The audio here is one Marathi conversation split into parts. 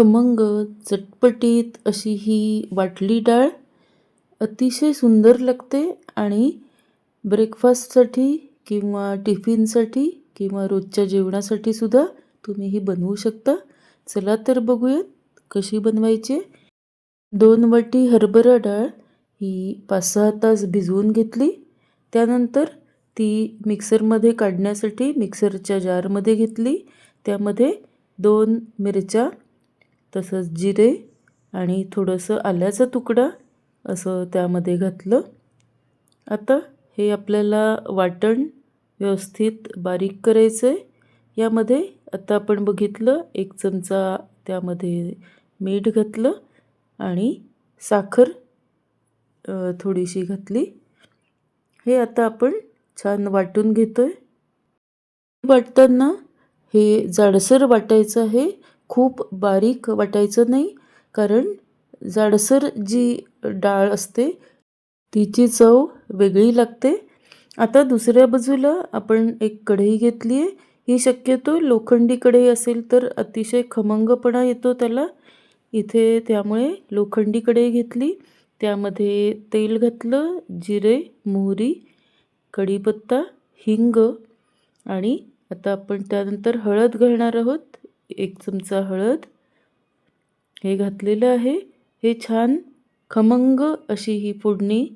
खमंग चटपटीत अशी ही वाटली डाळ अतिशय सुंदर लागते आणि ब्रेकफास्टसाठी किंवा टिफिनसाठी किंवा रोजच्या जेवणासाठी सुद्धा तुम्ही ही बनवू शकता. चला तर बघूयात कशी बनवायची. दोन वाटी हरभरा डाळ ही पाच सहा तास भिजवून घेतली. त्यानंतर ती मिक्सरमध्ये काढण्यासाठी मिक्सरच्या जारमध्ये घेतली. त्यामध्ये दोन मिरच्या तसंच जिरे आणि थोडंसं आल्याचा तुकडा असं त्यामध्ये घातलं. आता हे आपल्याला वाटण व्यवस्थित बारीक करायचं आहे यामध्ये आता आपण बघितलं एक चमचा त्यामध्ये मीठ घातलं आणि साखर थोडीशी घातली. हे आता आपण छान वाटून घेतो आहे वाटताना हे जाडसर वाटायचं आहे. खूप बारीक वाटायचं नाही कारण जाडसर जी डाळ असते तिची चव वेगळी लागते. आता दुसऱ्या बाजूला आपण एक कढई घेतली आहे ही शक्यतो लोखंडी कढई असेल तर अतिशय खमंगपणा येतो त्याला. इथे त्यामुळे लोखंडी कढई घेतली. त्यामध्ये तेल घातलं जिरे मोहरी कढीपत्ता हिंग आणि आता आपण त्यानंतर हळद घालणार आहोत. एक चमचा हळद हे घातलेलं आहे. हे छान खमंग अशी ही फोडणी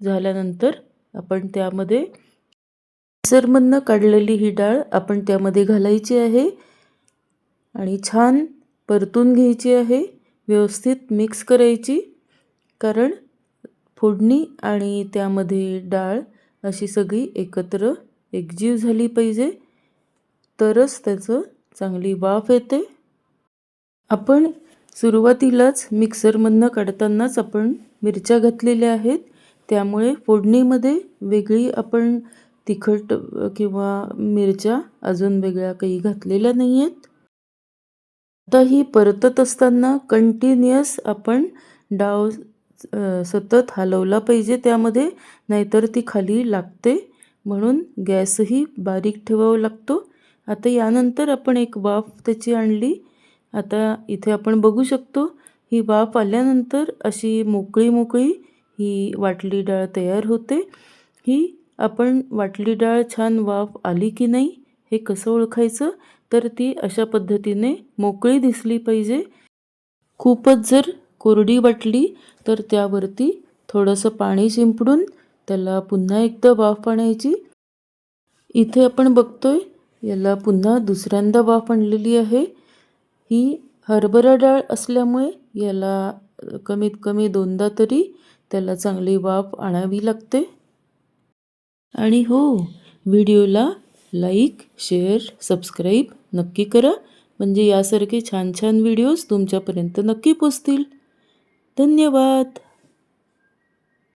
झाल्यानंतर आपण त्यामध्ये मिक्सरमधनं काढलेली ही डाळ आपण त्यामध्ये घालायची आहे आणि छान परतून घ्यायची आहे. व्यवस्थित मिक्स करायची कारण फोडणी आणि त्यामध्ये डाळ अशी सगळी एकत्र एकजीव झाली पाहिजे. तरच त्याचं चांगली वाफ येते. आपण सुरुवातीलाच मिक्सरमधनं काढतानाच आपण मिरच्या घातलेल्या आहेत. त्यामुळे फोडणीमध्ये वेगळी आपण तिखट किंवा मिरच्या अजून वेगळ्या काही घातलेल्या नाही आहेत आता ही परतत असताना कंटिन्युअस आपण डाव सतत हलवला पाहिजे त्यामध्ये नाहीतर ती खाली लागते. म्हणून गॅसही बारीक ठेवावा लागतो. आता यानंतर आपण एक वाफ त्याची आणली. आता इथे आपण बघू शकतो ही वाफ आल्यानंतर अशी मोकळी मोकळी ही वाटली डाळ तयार होते. ही आपण वाटली डाळ छान वाफ आली की नाही हे कसं ओळखायचं? तर ती अशा पद्धतीने मोकळी दिसली पाहिजे. खूपच जर कोरडी वाटली तर त्यावरती थोडंसं पाणी शिंपडून त्याला पुन्हा एकदा वाफ आणायची. इथे आपण बघतोय याला पुन्हा दुसऱ्यांदा वाफ आणलेली आहे. ही हरभरा डाळ असल्यामुळे याला कमीत कमी दोनदा तरी त्याला चांगली वाफ आणावी लागते. आणि हो व्हिडिओला लाईक शेअर सबस्क्राईब नक्की करा. म्हणजे यासारखे छान छान व्हिडिओज तुमच्यापर्यंत नक्की पोचतील. धन्यवाद!